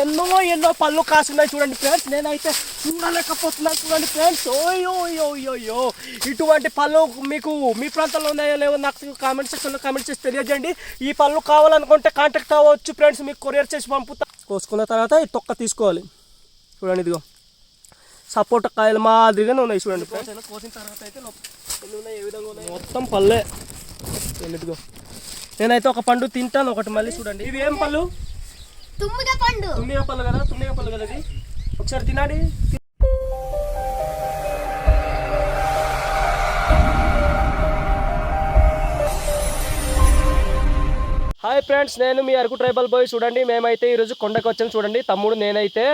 ఎన్నో ఎన్నో పళ్ళు కాసున్నాయి చూడండి ఫ్రెండ్స్. నేనైతే చూడలేకపోతున్నాను చూడండి ఫ్రెండ్స్. ఓయో ఓయో ఇటువంటి పళ్ళు మీకు మీ ప్రాంతంలో ఉన్నాయో లేవో నాకు కామెంట్ సెక్షన్లో కామెంట్ చేసి తెలియజేయండి. ఈ పళ్ళు కావాలనుకుంటే కాంటాక్ట్ అవ్వచ్చు ఫ్రెండ్స్. మీకు కొరియర్ చేసి పంపుతా. కోసుకున్న తర్వాత ఈ తొక్క తీసుకోవాలి. చూడండి ఇదిగో. సపోటా కాయలు మాదిరిగానే ఉన్నాయి చూడండి ఫ్రెండ్స్. కోసిన? తర్వాత అయితే ఉన్నాయి? ఏ విధంగా ఉన్నాయి? మొత్తం పళ్ళే. ఇదిగో. నేనైతే ఒక పండు తింటాను ఒకటి మళ్ళీ చూడండి. ఇవి ఏం పళ్ళు? తుమ్మిద పండు. తుమ్మిగ పళ్ళు కదా తుమ్మిగ పళ్ళు కదా ఒకసారి తినాడి హాయ్ ఫ్రెండ్స్ నేను మీ అరకు ట్రైబల్ బాయ్. చూడండి మేమైతే ఈరోజు కొండకు వచ్చాం. చూడండి తమ్ముడు నేనైతే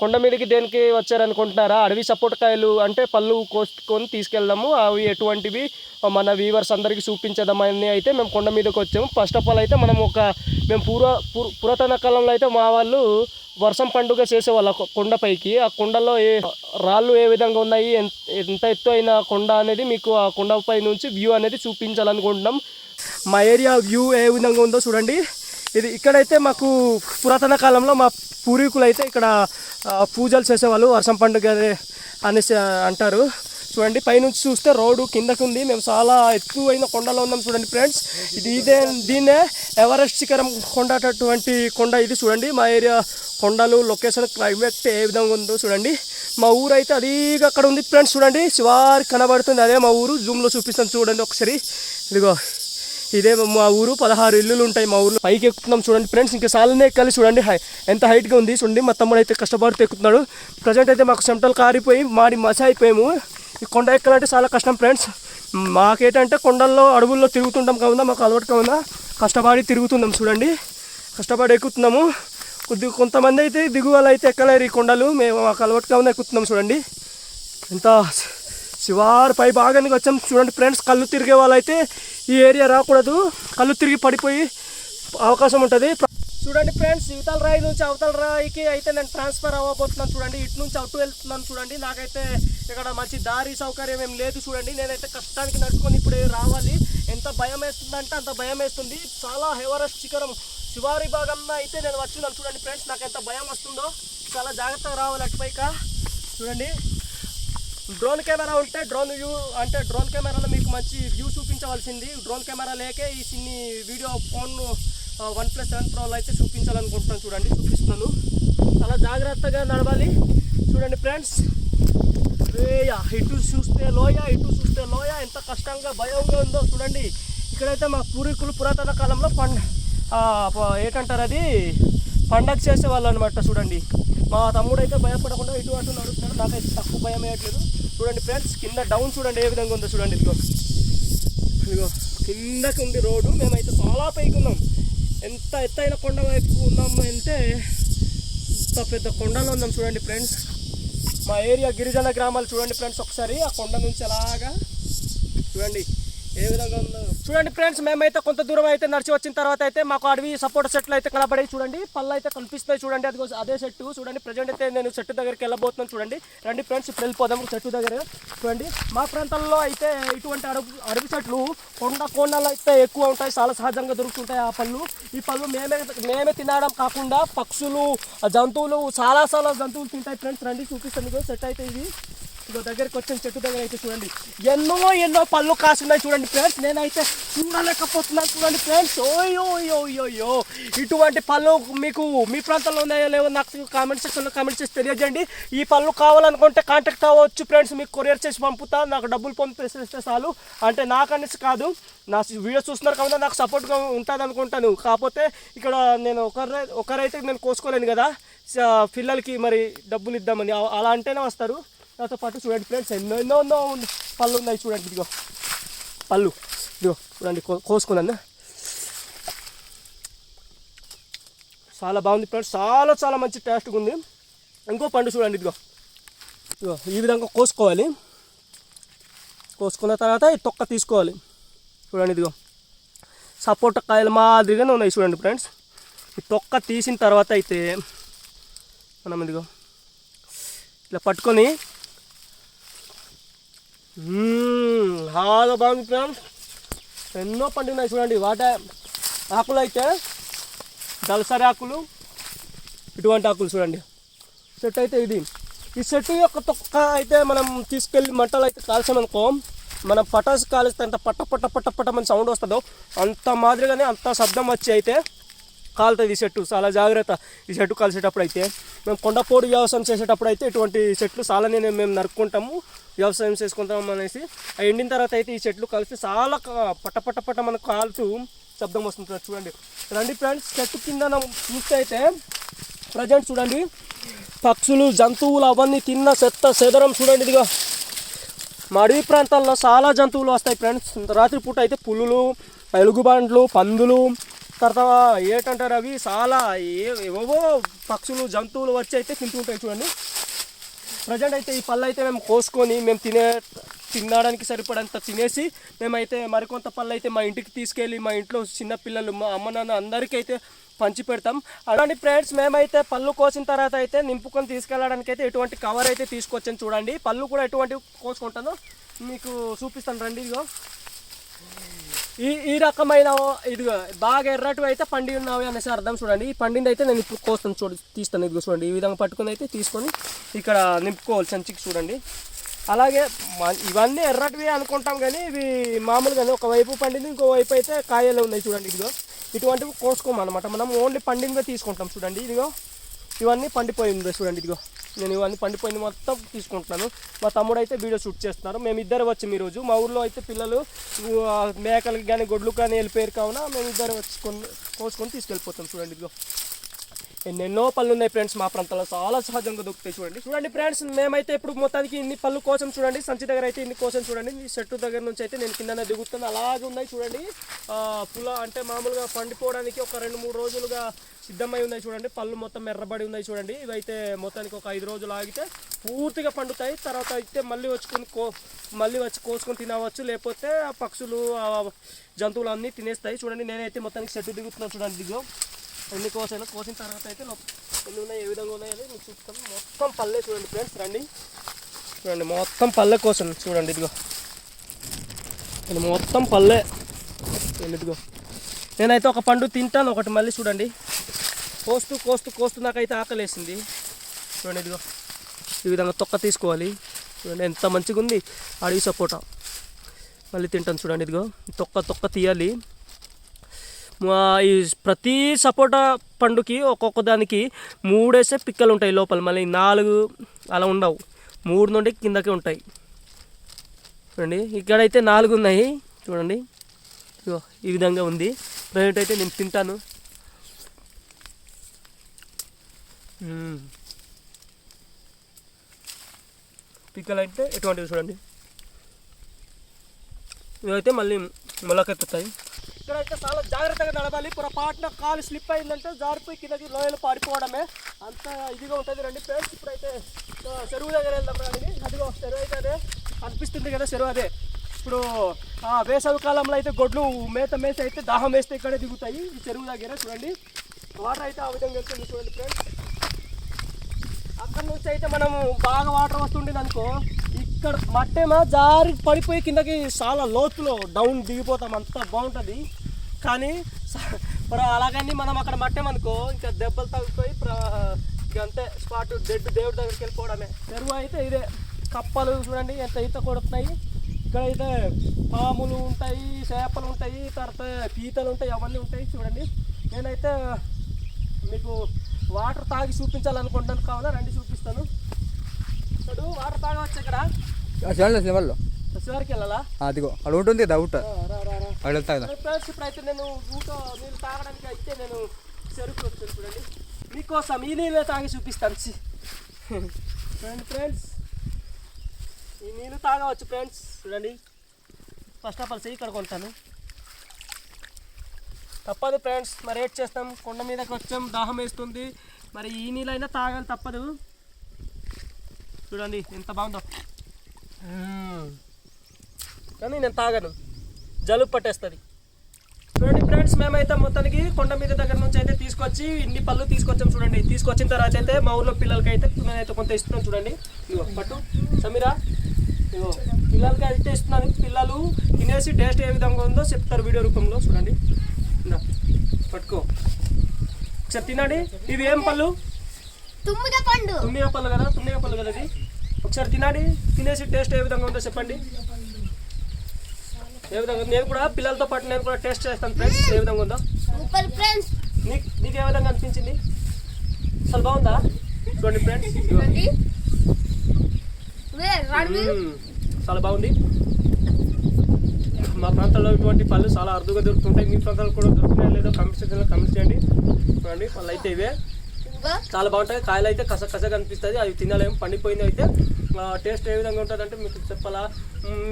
కొండ మీదకి దేనికి వచ్చారనుకుంటున్నారా? అడవి సపోటకాయలు అంటే పళ్ళు కోసుకొని తీసుకెళ్దాము. అవి ఎటువంటివి? మన వీవర్స్ అందరికీ చూపించదామని అయితే మేము కొండ మీదకి వచ్చాము. ఫస్ట్ ఆఫ్ ఆల్ అయితే మనం ఒక మేము పూర్వ పురాతన కాలంలో అయితే మా వాళ్ళు వర్షం పండుగ చేసేవాళ్ళు ఆ కొండపైకి ఆ కొండలో ఏ రాళ్ళు ఏ విధంగా ఉన్నాయి? ఎంత ఎంత ఎత్తు అయిన కొండ అనేది మీకు ఆ కొండపై నుంచి వ్యూ అనేది చూపించాలనుకుంటున్నాం. మా ఏరియా వ్యూ ఏ విధంగా ఉందో చూడండి. ఇది ఇక్కడైతే మాకు పురాతన కాలంలో మా పూర్వీకులు అయితే ఇక్కడ పూజలు చేసేవాళ్ళు. వర్షం పండుగ అనేసి అంటారు. చూడండి పైనుంచి చూస్తే రోడ్డు కిందకు ఉంది మేము చాలా ఎక్కువైన కొండలో ఉన్నాం చూడండి ఫ్రెండ్స్. ఇది ఇదే దీన్నే ఎవరెస్ట్ శిఖరం కొండటటువంటి కొండ ఇది చూడండి. మా ఏరియా కొండలు లొకేషన్ క్లైమేట్ ఏ విధంగా ఉందో చూడండి. మా ఊరు అయితే అది అక్కడ ఉంది ఫ్రెండ్స్ చూడండి. శివారి కనబడుతుంది. అదే మా ఊరు. జూమ్లో చూపిస్తాను చూడండి ఒకసారి. ఇదిగో. ఇదే మా ఊరు పదహారు ఇల్లులు ఉంటాయి మా ఊర్లో. పైకి ఎక్కుతున్నాం చూడండి ఫ్రెండ్స్ ఇంకా సాలనే ఎక్కాలి చూడండి. హై ఎంత హైట్గా ఉంది చూడండి మా తమ్ముడు అయితే కష్టపడుతూ ఎక్కుతున్నాడు. ప్రజెంట్ అయితే మాకు చెమటలు కారిపోయి మాడి మస అయిపోయాము. ఈ కొండ ఎక్కాలంటే చాలా కష్టం ఫ్రెండ్స్. మాకేటంటే కొండల్లో అడవుల్లో తిరుగుతుంటాం కావున మాకు అలవాటు కావున కష్టపడి తిరుగుతున్నాం చూడండి. కష్టపడి ఎక్కుతున్నాము. కొద్ది కొంతమంది అయితే దిగువలు అయితే ఎక్కలేరు ఈ కొండలు. మేము మాకు అలవాటు కావున ఎక్కుతున్నాం చూడండి. ఎంత శివారు పై భాగానికి వచ్చాం. చూడండి ఫ్రెండ్స్ కళ్ళు తిరిగే వాళ్ళైతే ఈ ఏరియా రాకూడదు. కళ్ళు తిరిగి పడిపోయి అవకాశం ఉంటుంది. చూడండి ఫ్రెండ్స్ ఇవతల రాయి నుంచి అవతల రాయికి అయితే నేను ట్రాన్స్ఫర్ అవ్వబోతున్నాను చూడండి. ఇటు నుంచి అటు వెళ్తున్నాను చూడండి. నాకైతే ఇక్కడ మంచి దారి సౌకర్యం ఏం లేదు చూడండి. నేనైతే కష్టానికి నడుచుకొని ఇప్పుడు రావాలి. ఎంత భయం వేస్తుందంటే అంత భయం వేస్తుంది. చాలా హెవరెస్ట్ శిఖరం శివారి భాగంలో అయితే నేను వచ్చినాను చూడండి ఫ్రెండ్స్. నాకు ఎంత భయం వస్తుందో చాలా జాగ్రత్తగా రావాలి అటుపైక చూడండి. డ్రోన్ కెమెరా ఉంటే డ్రోన్ వ్యూ అంటే డ్రోన్ కెమెరాలో మీకు మంచి వ్యూ చూపించవలసింది. డ్రోన్ కెమెరా లేకే ఈ చిన్ని video phone one plus seven ప్రోలో అయితే చూపించాలనుకుంటున్నాను చూడండి చూపిస్తున్నాను. చాలా జాగ్రత్తగా నడవాలి. చూడండి ఫ్రెండ్స్. రేయ ఇటు చూస్తే లోయ ఇటు చూస్తే లోయ. ఎంత కష్టంగా భయంగా ఉందో చూడండి. ఇక్కడైతే మా పూర్వీకులు పురాతన కాలంలో పండ ఏంటంటారు అది? పండగ చేసేవాళ్ళు అనమాట చూడండి. మా తమ్ముడు అయితే భయపడకుండా ఇటు అటు నడుస్తున్నాడు. నాకైతే తక్కువ భయం వేయట్లేదు. చూడండి ఫ్రెండ్స్ కింద డౌన్ చూడండి ఏ విధంగా ఉందో చూడండి ఇదిగో. ఇదిగో కిందకి ఉంది రోడ్డు. మేమైతే చాలా పైకి ఉన్నాం. ఎంత ఎత్తైన కొండ వైపు ఉన్నాము అంటే ఇంత పెద్ద కొండలో ఉన్నాం చూడండి ఫ్రెండ్స్. మా ఏరియా గిరిజన గ్రామాలు చూడండి ఫ్రెండ్స్ ఒకసారి ఆ కొండ నుంచి అలాగా చూడండి. ఏ విధంగా ఉందో. చూడండి ఫ్రెండ్స్ మేమైతే కొంత దూరం అయితే నడిచి వచ్చిన తర్వాత అయితే మాకు అడవి సపోర్ట్ సెట్లు అయితే కనబడి చూడండి పళ్ళు అయితే కనిపిస్తాయి చూడండి. అది అదే చెట్టు చూడండి ప్రజెంట్ అయితే నేను చెట్టు దగ్గరికి వెళ్ళబోతున్నాను చూడండి. రండి ఫ్రెండ్స్ ఇప్పుడు వెళ్ళిపోదాం చెట్టు దగ్గర. చూడండి మా ప్రాంతంలో అయితే ఇటువంటి అడవి అడవి చెట్లు కొండ కొండలు అయితే ఎక్కువ ఉంటాయి. చాలా సహజంగా దొరుకుతుంటాయి ఆ పళ్ళు. ఈ పళ్ళు మేమే మేమే తినడం కాకుండా పక్షులు జంతువులు చాలా చాలా జంతువులు తింటాయి ఫ్రెండ్స్. రండి చూపిస్తాను సెట్ అయితే ఇది. ఇదో దగ్గరికి వచ్చిన చెట్టు దగ్గర అయితే చూడండి. ఎన్నో ఎన్నో పళ్ళు కాసున్నాయి చూడండి ఫ్రెండ్స్ నేనైతే చూడలేకపోతున్నాను చూడండి ఫ్రెండ్స్ ఓయో ఓయో ఇటువంటి పళ్ళు మీకు మీ ప్రాంతంలో ఉన్నాయో లేవో నాకు కామెంట్ సెక్షన్లో కామెంట్ చేసి తెలియజేయండి. ఈ పళ్ళు కావాలనుకుంటే కాంటాక్ట్ అవ్వచ్చు ఫ్రెండ్స్ మీకు కొరియర్ చేసి పంపుతా. నాకు డబ్బులు పంపిస్తే చాలు. అంటే నాకనేసి కాదు. నా వీడియో చూస్తున్నారు కాబట్టి నాకు సపోర్ట్గా ఉంటుంది అనుకుంటాను. కాకపోతే ఇక్కడ నేను ఒకరే ఒకరైతే నేను కోసుకోలేను కదా. పిల్లలకి మరి డబ్బులు ఇద్దామని. అలా అంటేనే వస్తారు. దాంతో పాటు చూడండి ఫ్రెండ్స్ ఎన్నో ఎన్నో ఎన్నో పళ్ళు ఉన్నాయి చూడండి ఇదిగో. పళ్ళు. ఇదిగో చూడండి కో- కోసుకున్నాను. చాలా బాగుంది ఫ్రెండ్స్ చాలా చాలా మంచి టేస్ట్గా ఉంది. ఇంకో పండు చూడండి ఇదిగో. ఇదిగో ఈ విధంగా కోసుకోవాలి. కోసుకున్న తర్వాత ఈ తొక్క తీసుకోవాలి. చూడండి ఇదిగో. సపోటా కాయలు మాదిరిగానే ఉన్నాయి చూడండి ఫ్రెండ్స్ ఈ తొక్క తీసిన తర్వాత అయితే మనం ఇదిగో ఇలా పట్టుకొని చాలా బాగుంది ఫ్రెండ్స్. ఎన్నో పండుగ చూడండి. వాట ఆకులు అయితే దళసరి ఆకులు ఇటువంటి ఆకులు చూడండి. చెట్టు అయితే ఇది. ఈ చెట్టు యొక్క తొక్క అయితే మనం తీసుకెళ్ళి మంటలు అయితే కాల్చామనుకో మనం పటాసు కాలిస్తే అంత పట్ట పట్ట పట్ట పట్ట మన సౌండ్ వస్తుందో అంత మాదిరిగానే అంత శబ్దం వచ్చి అయితే కాలుతుంది ఈ చెట్టు చాలా జాగ్రత్త. ఈ చెట్టు కలిసేటప్పుడు అయితే మేము కొండపోడు వ్యవసాయం చేసేటప్పుడు అయితే ఇటువంటి చెట్లు చాలా మేము నరుక్కుంటాము వ్యవసాయం చేసుకుంటాం అనేసి. ఎండిన తర్వాత అయితే ఈ చెట్లు కలిసి చాలా పట్ట పట్ట పట్ట మనకు కాలుతూ శబ్దం వస్తుంది. చూడండి. రండి ఫ్రెండ్స్ చెట్టు కింద మనం చూస్తే అయితే ప్రజెంట్ చూడండి. పక్షులు జంతువులు అవన్నీ తిన్న చెత్త సెదరం చూడండి ఇదిగో. మా అడవి ప్రాంతాల్లో చాలా జంతువులు వస్తాయి ఫ్రెండ్స్ రాత్రిపూట అయితే పులులు ఎలుగుబండ్లు పందులు తర్వాత ఏటంటారు అవి? చాలా ఏ పక్షులు జంతువులు వచ్చి అయితే తింటుంటాయి చూడండి. ప్రజెంట్ అయితే ఈ పళ్ళు అయితే మేము కోసుకొని మేము తినే తినడానికి సరిపడంత తినేసి మేమైతే మరికొంత పళ్ళు అయితే మా ఇంటికి తీసుకెళ్ళి మా ఇంట్లో చిన్న పిల్లలు మా అమ్మ నాన్న అందరికీ అయితే పంచి పెడతాం. అలాంటి ఫ్రెండ్స్ మేమైతే పళ్ళు కోసిన తర్వాత అయితే నింపుకొని తీసుకెళ్ళడానికి అయితే ఎటువంటి కవర్ అయితే తీసుకొచ్చాను చూడండి. పళ్ళు కూడా ఎటువంటి కోసుకుంటానో మీకు చూపిస్తాను రండి ఇదిగో. ఈ ఈ రకమైన ఇదిగో బాగా ఎర్రటివి అయితే పండి ఉన్నావి అనేసి అర్థం చూడండి. ఈ పండింది అయితే నేను ఇప్పుడు కోస్తాను చూడు తీస్తాను ఇదిగో చూడండి. ఈ విధంగా పట్టుకుని అయితే తీసుకొని ఇక్కడ నింపుకోవాలి సంచికి చూడండి. అలాగే మ- ఇవన్నీ ఎర్రటివి అనుకుంటాం కానీ ఇవి మామూలుగానే ఒకవైపు పండింది ఇంకోవైపు అయితే కాయలు ఉన్నాయి చూడండి ఇదిగో. ఇటువంటివి కోసుకోమన్నమాట. మనం ఓన్లీ పండిందిగా తీసుకుంటాం చూడండి. ఇదిగో ఇవన్నీ పండిపోయి ఉందో చూడండి ఇదిగో. నేను ఇవన్నీ పండిపోయింది మొత్తం తీసుకుంటున్నాను. మా తమ్ముడు అయితే వీడియో షూట్ చేస్తున్నారు. మేము ఇద్దరు వచ్చాము ఈరోజు. మా ఊర్లో అయితే పిల్లలు మేకలకి కానీ గొడ్లు కానీ వెళ్ళిపోయారు కావున మేము ఇద్దరు వచ్చుకొని కోసుకొని తీసుకెళ్ళిపోతాం. చూడండి ఇదిగో. ఎన్నెన్నో పళ్ళు ఉన్నాయి ఫ్రెండ్స్ మా ప్రాంతంలో. చాలా సహజంగా దొరుకుతాయి చూడండి. చూడండి ఫ్రెండ్స్ మేమైతే ఇప్పుడు మొత్తానికి ఇన్ని పళ్ళు కోసం చూడండి. సంచి దగ్గర అయితే ఇన్ని కోసం చూడండి. ఈ చెట్టు దగ్గర నుంచి అయితే నేను కింద దిగుతాను అలాగే ఉన్నాయి చూడండి. పుల అంటే మామూలుగా పండిపోవడానికి ఒక రెండు మూడు రోజులుగా సిద్ధమై ఉన్నాయి చూడండి. పళ్ళు మొత్తం ఎర్రబడి ఉన్నాయి చూడండి. ఇవైతే మొత్తానికి ఒక ఐదు రోజులు ఆగితే పూర్తిగా పండుతాయి. తర్వాత అయితే మళ్ళీ వచ్చుకొని కో మళ్ళీ వచ్చి కోసుకొని తినవచ్చు. లేకపోతే ఆ పక్షులు జంతువులు అన్నీ తినేస్తాయి. చూడండి నేనైతే మొత్తానికి చెట్టు దిగుతున్నాను చూడండి. దిగు ఎన్ని కోసాను కోసిన తర్వాత అయితే ఎన్ని ఉన్నాయి ఏ విధంగా ఉన్నాయి అనేది మీకు చూస్తాను మొత్తం పల్లె చూడండి ఫ్రెండ్స్. రండి. చూడండి మొత్తం పల్లె కోసం చూడండి ఇదిగో. మొత్తం పల్లె ఇదిగో. నేనైతే ఒక పండు తింటాను ఒకటి మళ్ళీ చూడండి. కోస్తూ కోస్తూ కోస్తూ నాకైతే ఆకలేసింది. చూడండి ఇదిగో. ఈ విధంగా తొక్క తీసుకోవాలి. చూడండి ఎంత మంచిగా ఉంది. అడవి సపోటా. మళ్ళీ తింటాను చూడండి ఇదిగో. తొక్క తొక్క తీయాలి. మా ఈ ప్రతి సపోటా పండుకి ఒక్కొక్క దానికి మూడేసే పిక్కలు ఉంటాయి లోపల. మళ్ళీ నాలుగు అలా ఉండవు. మూడు నుండి కిందకి ఉంటాయి. చూడండి. ఇక్కడైతే నాలుగు ఉన్నాయి. చూడండి. ఈ విధంగా ఉంది. ప్రజెంట్ అయితే నేను తింటాను. పిక్కలు అయితే ఎటువంటివి చూడండి. ఇవైతే మళ్ళీ మొలకెత్తుతాయి ఇక్కడైతే చాలా జాగ్రత్తగా నడవాలి. పొరపాటున కాలు స్లిప్ అయిందంటే జారిపోయి కిందకి లోయలు పారిపోవడమే. అంత ఇదిగా ఉంటుంది రండి ఫ్రెండ్స్. ఇప్పుడైతే చెరువు దగ్గర వెళ్దాం రండి. అదిగో చెరువు అయితే అదే అనిపిస్తుంది కదా చెరువు అదే. ఇప్పుడు ఆ, వేసవి కాలంలో అయితే గొడ్లు మేత మేత అయితే దాహం వేస్తే ఇక్కడే దిగుతాయి. ఈ చెరువు దగ్గర చూడండి. వాటర్ అయితే ఆ విధంగా వెళ్తుంది చూడండి ఫ్రెండ్స్. అక్కడ నుంచి అయితే మనం బాగా వాటర్ వస్తుండేది అనుకో ఇక్కడ మట్టేమో జారి పడిపోయి కిందకి చాలా లోతులో డౌన్ దిగిపోతాం. అంత బాగుంటుంది. కానీ స- అలాగని మనం అక్కడ మట్టేమనుకో ఇంకా దెబ్బలు తగ్గిపోయి అంతే స్పాట్ డెడ్ దేవుడి దగ్గరికి వెళ్ళిపోవడమే. చెరువు అయితే ఇదే. కప్పలు చూడండి ఎంత ఈత కొడుతున్నాయి. ఇక్కడైతే పాములు ఉంటాయి చేపలు ఉంటాయి తర్వాత పీతలు ఉంటాయి అవన్నీ ఉంటాయి చూడండి. నేనైతే మీకు వాటర్ తాగి చూపించాలనుకుంటాను కావాలా రండి చూపిస్తాను. చూడు వాటర్ తాగవచ్చు ఇక్కడ? లెవెల్లో చివరికి వెళ్ళాలా? అదిగో అక్కడ ఉంటుంది రా అక్కడ వెళ్తా ఫ్రెండ్స్ ఇప్పుడైతే నేను ఊట నీళ్ళు తాగడానికి అయితే నేను చెరుకు వచ్చాను చూడండి. మీకోసం ఈ నీళ్ళే తాగి చూపిస్తాను. చూడండి ఫ్రెండ్స్. ఈ నీళ్ళు తాగవచ్చు ఫ్రెండ్స్ చూడండి. ఫస్ట్ ఆఫ్ ఆల్ చెయ్యి ఇక్కడ కొంటాను. తప్పదు ఫ్రెండ్స్ మరి ఏట్ చేస్తాం? కొండ మీదకి వచ్చాం. దాహం వేస్తుంది. మరి ఈ నీళ్ళైనా తాగాలి తప్పదు. చూడండి ఎంత బాగుందో. కానీ నేను తాగను. జలుబు పట్టేస్తుంది. చూడండి ఫ్రెండ్స్ మేమైతే మొత్తానికి కొండ మీద దగ్గర నుంచి అయితే తీసుకొచ్చి ఇన్ని పళ్ళు తీసుకొచ్చాం చూడండి. తీసుకొచ్చిన తర్వాత అయితే మా ఊర్లో పిల్లలకి అయితే నేనైతే కొంత ఇస్తున్నాను చూడండి. ఇగో పట్టు. సమీరా ఇగో పిల్లలకి అయితే ఇస్తున్నాను. పిల్లలు తినేసి టేస్ట్ ఏ విధంగా ఉందో చెప్తారు వీడియో రూపంలో చూడండి. పట్టుకో. ఒకసారి తినండి. ఇవి ఏం పళ్ళు? తుమ్మిద పండు. తుమ్మిగ పళ్ళు కదా తుమ్మిగ పళ్ళు కదా ఇది? ఒకసారి తినండి. తినేసి టేస్ట్ ఏ విధంగా ఉందో చెప్పండి. ఏ విధంగా? నేను కూడా పిల్లలతో పాటు నేను కూడా టేస్ట్ చేస్తాను ఫ్రెండ్స్. ఏ విధంగా ఉందో? Super friends. నీకు నీకు ఏ విధంగా అనిపించింది? అసలు బాగుందా? చూడండి ఫ్రెండ్స్. చాలా బాగుంది. మా ప్రాంతంలో ఇటువంటి పళ్ళు చాలా అరుదుగా దొరుకుతుంటాయి. మీ ప్రాంతాల్లో కూడా దొరుకుతున్నాయో లేదో కమెంట్ సెక్షన్లో కమెంట్ చేయండి. చూడండి పళ్ళు అయితే ఇవే. చాలా బాగుంటాయి. కాయలు అయితే కస కసగా అనిపిస్తుంది. అవి తినాలేం. పండిపోయింది అయితే టేస్ట్ ఏ విధంగా ఉంటుంది అంటే మీకు చెప్పాలా?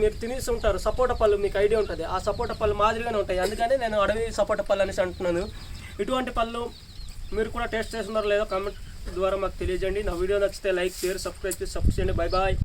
మీరు తినేసి ఉంటారు. సపోటా పళ్ళు మీకు ఐడియా ఉంటుంది. ఆ సపోటా పళ్ళు మాదిరిగానే ఉంటాయి. అందుకని నేను అడవి సపోటా పళ్ళు అనేసి అంటున్నాను. ఇటువంటి పళ్ళు మీరు కూడా టేస్ట్ చేస్తున్నారో లేదో కామెంట్ ద్వారా మాకు తెలియజేయండి. నా వీడియో నచ్చితే లైక్ షేర్ సబ్స్క్రైబ్ చేసి సపోర్ట్ చేయండి. Bye bye.